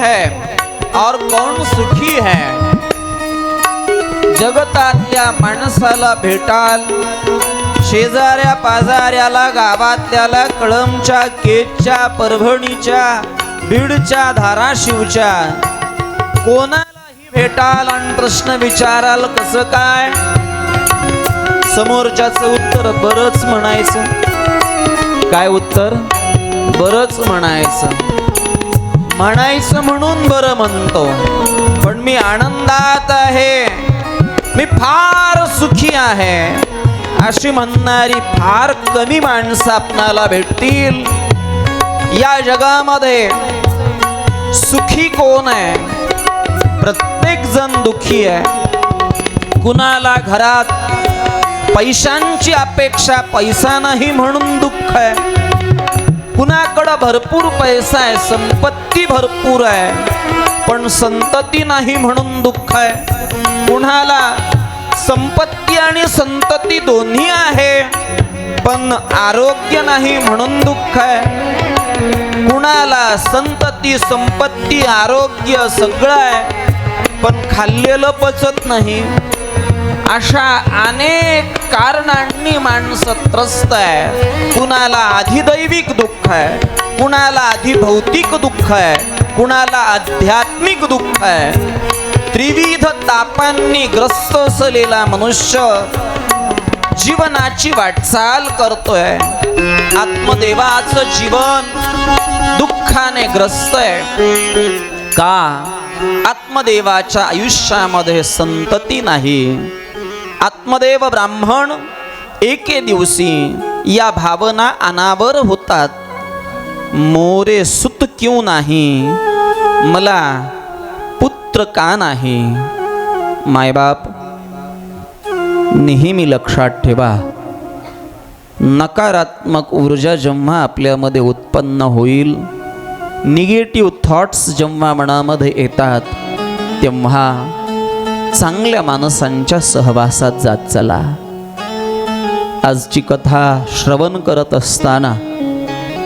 है और कौन सुखी है? जगतातल्या माणसाला भेटाल शेजाऱ्या पाजाऱ्याला गावातल्याला कळमच्या केजच्या परभणीच्या बीडच्या धाराशिवच्या. कोणालाही भेटाल आणि प्रश्न विचाराल कसं काय? समोरच्याचं उत्तर बरच म्हणायचं. काय उत्तर? बरच म्हणायचं. म्हणायचं म्हणून बरं म्हणतो. पण मी आनंदात आहे. मी फार सुखी आहे. अशी म्हणणारी फार कमी माणसं आपणाला भेटतील. या जगामध्ये सुखी कोण आहे? प्रत्येक जण दुखी आहे. कुणाला घरात पैशांची अपेक्षा पैसा नाही म्हणून दुःख आहे. कुणाकडं भरपूर पैसा आहे संपत्ती भरपूर आहे. पण संतती नाही म्हणून दुःख आहे. कुणाला संपत्ती आणि संतती दोन्ही आहे पण आरोग्य नाही म्हणून दुःख आहे. कुणाला संतती संपत्ती आरोग्य सगळं आहे पण खाल्लेलं पचत नाही. अशा अनेक कारणांनी माणसं त्रस्त आहे. कुणाला अधिदैविक दुःख आहे कुणाला अधिभौतिक दुःख आहे कुणाला आध्यात्मिक दुःख आहे. त्रिविध तापांनी ग्रस्त असलेला मनुष्य जीवनाची वाटचाल करतोय. आत्मदेवाचं जीवन दुःखाने ग्रस्त आहे. का? आत्मदेवाच्या आयुष्यामध्ये संतती नाही. आत्मदेव ब्राह्मण एके दिवशी या भावना अनावर होतात. मोरे सुत क्यों नाही? मला पुत्र का नाही? मायबाप नेहमी लक्षात ठेवा. नकारात्मक ऊर्जा जेव्हा आपल्यामध्ये उत्पन्न होईल निगेटिव्ह थॉट्स जेव्हा मनामध्ये येतात तेव्हा चांगल्या माणसांच्या सहवासात जात चला. आजची कथा श्रवण करत असताना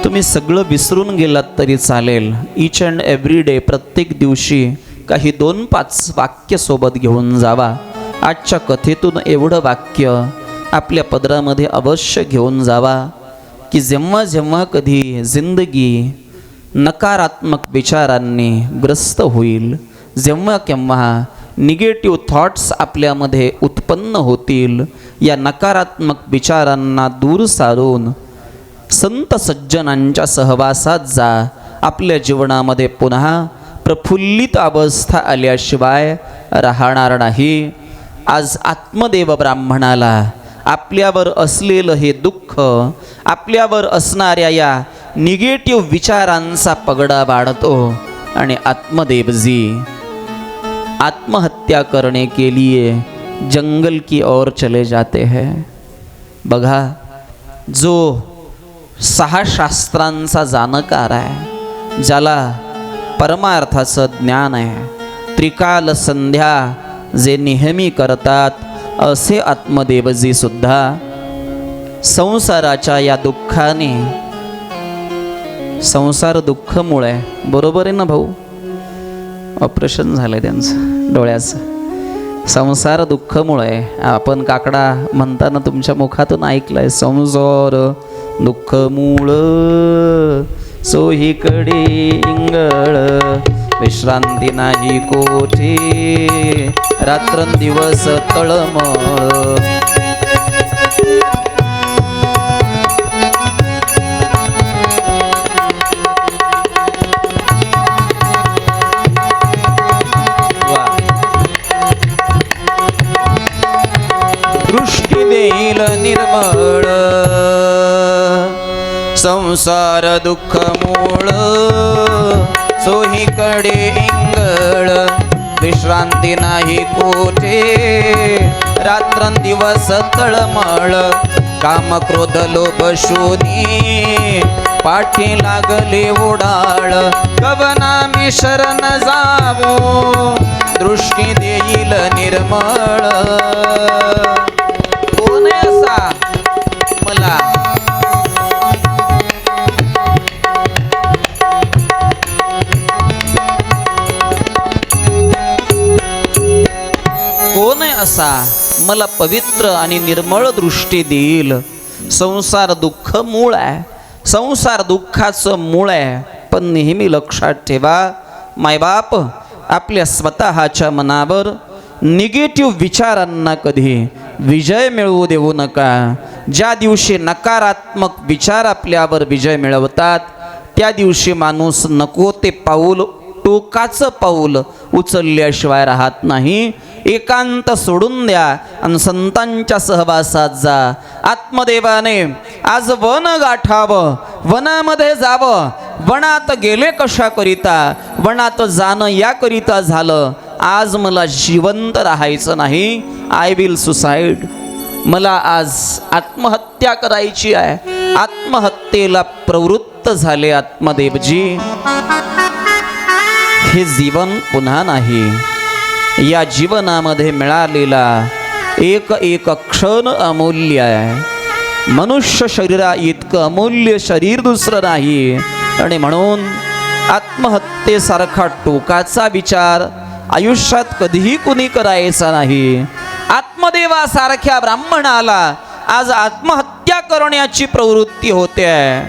तुम्ही सगळं विसरून गेलात तरी चालेल. इच अँड एव्हरी डे प्रत्येक दिवशी काही दोन पाच वाक्य सोबत घेऊन जावा. आजच्या कथेतून एवढं वाक्य आपल्या पदरामध्ये अवश्य घेऊन जावा की जेव्हा जेव्हा कधी जिंदगी नकारात्मक विचारांनी ग्रस्त होईल जेव्हा केव्हा निगेटिव्ह थॉट्स आपल्यामध्ये उत्पन्न होतील. या नकारात्मक विचारांना दूर सारून संत सज्जनांच्या सहवासात जा. आपल्या जीवनामध्ये पुन्हा प्रफुल्लित अवस्था आल्याशिवाय राहणार नाही. आज आत्मदेव ब्राह्मणाला आपल्यावर असलेलं हे दुःख आपल्यावर असणाऱ्या या निगेटिव्ह विचारांचा पगडा वाढतो. आणि आत्मदेवजी आत्महत्या करने के लिए जंगल की ओर चले जाते हैं। बघा जो सहा शास्त्रांचा जाणकार आहे ज्याला परमार्थाचं ज्ञान आहे त्रिकाल संध्या जे नेहमी करतात असे आत्मदेवजी सुद्धा संसाराच्या या दुःखाने संसार दुःखमुळे बरोबर आहे ना भाऊ? ऑपरेशन झालं आहे त्यांचं डोळ्याचं. संसार दुःखमुळं आहे आपण काकडा म्हणताना तुमच्या मुखातून ऐकलं आहे संसार दुःखमूळ. सोहीकडे इंगळ विश्रांती नाही कोठे. रात्रंदिवस तळमळ. होईल निर्मळ. संसार दुःख मूळ सोहीकडे इंगळ. विश्रांती नाही कोठे. रात्रंदिवस तळमळ. काम क्रोध लोभ शोधी पाठी लागले उडाळ. कवना मी शरण जावो. दृष्टी देईल निर्मळ. मला. कोण असा? मला पवित्र आणि निर्मळ दृष्टी देईल. संसार दुःख मूळ आहे. संसार दुःखाचं मूळ आहे. पण नेहमी लक्षात ठेवा मायबाप आपल्या स्वतःच्या मनावर निगेटिव्ह विचारांना कधी विजय मिळवू देऊ नका. ज्या दिवशी नकारात्मक विचार आपल्यावर विजय मिळवतात त्या दिवशी माणूस नको ते पाऊल टोकाचं पाऊल उचलल्याशिवाय राहत नाही. एकांत सोडून द्या आणि संतांच्या सहवासात जा. आत्मदेवाने आज वन गाठावं वनामध्ये जावं. वनात गेले कशाकरिता? वनात जाणं याकरिता झालं. आज मला जिवंत राहायचं नाही. आय विल सुसाईड मला आज आत्महत्या करायची आहे. आत्महत्येला प्रवृत्त झाले आत्मदेवजी. हे जीवन पुन्हा नाही. या जीवनामध्ये मिळालेला एक एक क्षण अमूल्य आहे. मनुष्य शरीरा इतकं अमूल्य शरीर दुसरं नाही. आणि म्हणून आत्महत्येसारखा टोकाचा विचार आयुष्यात कधीही कुणी करायचा नाही. आत्मदेवासारख्या ब्राह्मणाला आज आत्महत्या करण्याची प्रवृत्ती होते.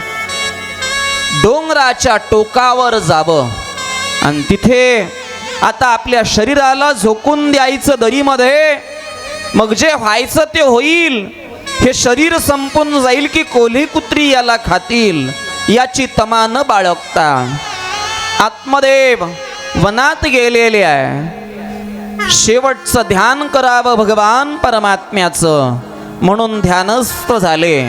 डोंगराच्या टोकावर जावं. आणि तिथे आता आपल्या शरीराला झोकून द्यायचं दरीमध्ये. मग जे व्हायचं ते होईल. हे शरीर संपून जाईल की कोल्ही कुत्री याला खातील. याची तमा न बाळगता. आत्मदेव वनात गेलेले आहे. शेवटचं ध्यान करावं भगवान परमात्म्याचं. म्हणून ध्यानस्थ झाले.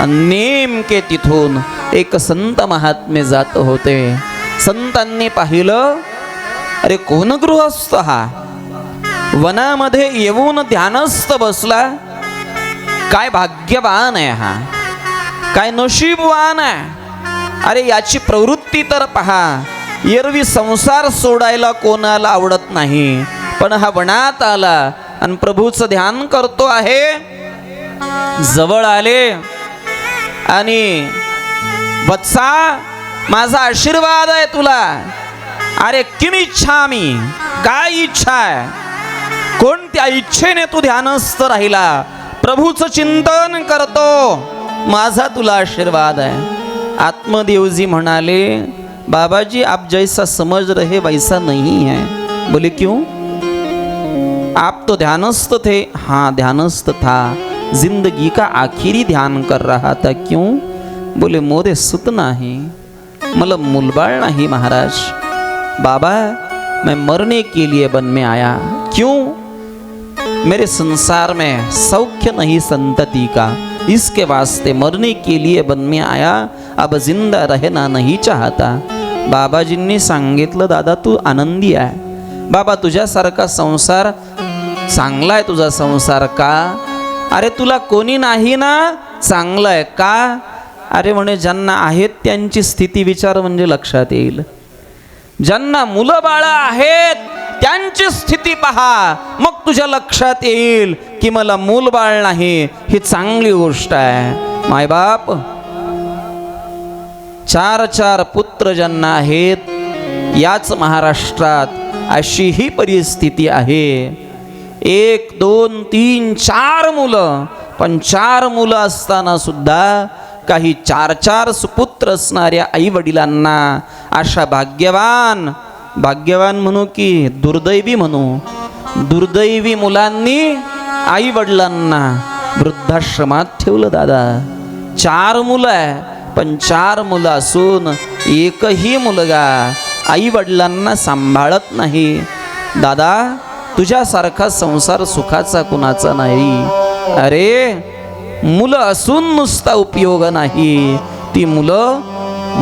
आणि नेमके तिथून एक संत महात्मे जात होते. संतांनी पाहिलं अरे कोण गृहस्थ हा? वनामध्ये येऊन ध्यानस्थ बसला. काय भाग्यवान आहे हा? काय नशीबवान आहे? अरे याची प्रवृत्ती तर पहा. एरवी संसार सोडायला कोणाला आवडत नाही. पण हा वनात आला आणि प्रभूचं ध्यान करतो आहे. जवळ आले आणि वत्सा माझा आशीर्वाद आहे तुला. अरे किम इच्छा मी काय इच्छा आहे? कोणत्या इच्छेने तू ध्यानस्थ राहिला? प्रभूचं चिंतन करतो. माझा तुला आशीर्वाद आहे. आत्मदेवजी म्हणाले बाबाजी आप जैसा समज रहे वैसा नहीं है. बोले क्यों? आप तो ध्यानस्थ थे। हाँ ध्यानस्थ था। ज़िंदगी का आखिरी ध्यान कर रहा था। क्यों? बोले, मोरे सुत नाही मतलब मुलबाळ नाही महाराज। बाबा, मैं मरने के लिए वन में आया। क्यों? मेरे संसार में सौख्य नहीं संतति का। इसके वास्ते मरने के लिए वन में आया। अब ज़िंदा रहना नहीं चाहता। बाबाजींनी सांगितलं, दादा, तू आनंदी आहे। बाबा, तुझ्यासारखा संसार चांगला आहे तुझा संसार का? अरे तुला कोणी नाही ना चांगलं आहे का? अरे म्हणे ज्यांना आहेत त्यांची स्थिती विचार म्हणजे लक्षात येईल. ज्यांना मुलं बाळं आहेत त्यांची स्थिती पहा मग तुझ्या लक्षात येईल की मला मूल बाळ नाही. ही चांगली गोष्ट आहे. मायबाप चार चार पुत्र ज्यांना आहेत याच महाराष्ट्रात अशी ही परिस्थिती आहे. एक दोन तीन चार मुलं. पण चार मुलं असताना सुद्धा काही चार चार सुपुत्र असणाऱ्या आई वडिलांना अशा भाग्यवान भाग्यवान म्हणू की दुर्दैवी म्हणू दुर्दैवी मुलांनी आई वडिलांना वृद्धाश्रमात ठेवलं दादा. चार मुलं आहे पण चार मुलं असून एकही मुलगा आई वडिलांना सांभाळत नाही. दादा तुझ्यासारखा संसार सुखाचा कुणाचा नाही? अरे मुलं असून नुसता उपयोग नाही. ती मुलं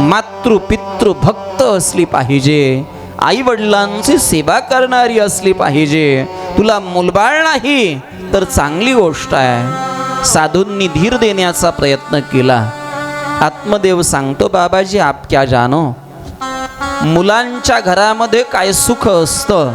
मातृ पितृ भक्त असली पाहिजे. आई वडिलांची सेवा करणारी असली पाहिजे. तुला मुलबाळ नाही तर चांगली गोष्ट आहे. साधूंनी धीर देण्याचा प्रयत्न केला. आत्मदेव सांगतो बाबाजी आप क्या जानो? मुलांच्या घरामध्ये काय सुख असतं?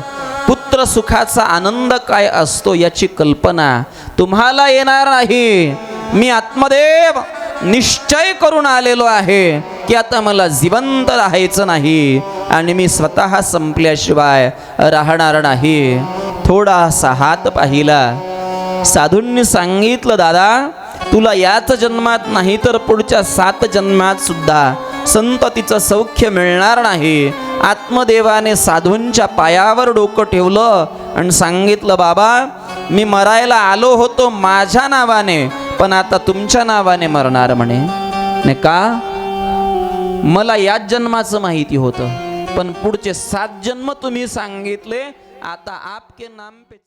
पुत्र सुखाचा आनंद काय असतो याची कल्पना तुम्हाला येणार नाही. मी आत्मदेव निश्चय करून आलेलो आहे की आता मला जिवंत राहायचं नाही आणि मी स्वतः संपल्याशिवाय राहणार नाही. थोडासा हात पाहिला. साधूंनी सांगितलं दादा तुला याच जन्मात नाही तर पुढच्या सात जन्मात सुद्धा संततीचं सौख्य मिळणार नाही. आत्मदेवाने साधूंच्या पायावर डोकं ठेवलं आणि सांगितलं बाबा मी मरायला आलो होतो माझ्या नावाने पण आता तुमच्या नावाने मरणार म्हणे. नाही का? मला याच जन्माचं माहिती होतं पण पुढचे सात जन्म तुम्ही सांगितले आता आपके नाम पे